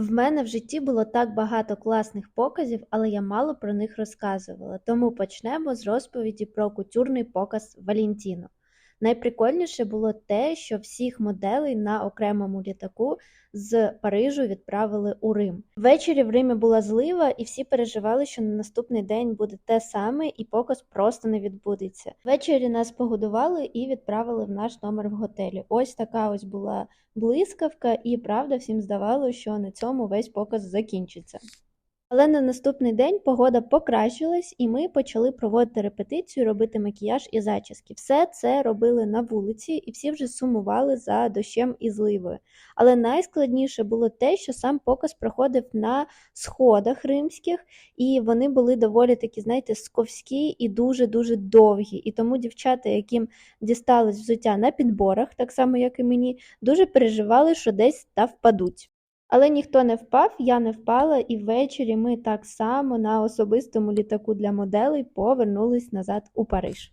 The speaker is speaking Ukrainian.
В мене в житті було так багато класних показів, але я мало про них розказувала, тому почнемо з розповіді про кутюрний показ Валентіно. Найприкольніше було те, що всіх моделей на окремому літаку з Парижу відправили у Рим. Ввечері в Римі була злива, і всі переживали, що на наступний день буде те саме, і показ просто не відбудеться. Ввечері нас погодували і відправили в наш номер в готелі. Ось така ось була блискавка, і правда всім здавалося, що на цьому весь показ закінчиться. Але на наступний день погода покращилась, і ми почали проводити репетицію, робити макіяж і зачіски. Все це робили на вулиці, і всі вже сумували за дощем і зливою. Але найскладніше було те, що сам показ проходив на сходах римських, і вони були доволі такі, знаєте, сковські і дуже-дуже довгі. І тому дівчата, яким дісталось взуття на підборах, так само як і мені, дуже переживали, що десь та впадуть. Але ніхто не впав, я не впала, і ввечері ми так само на особистому літаку для моделей повернулись назад у Париж.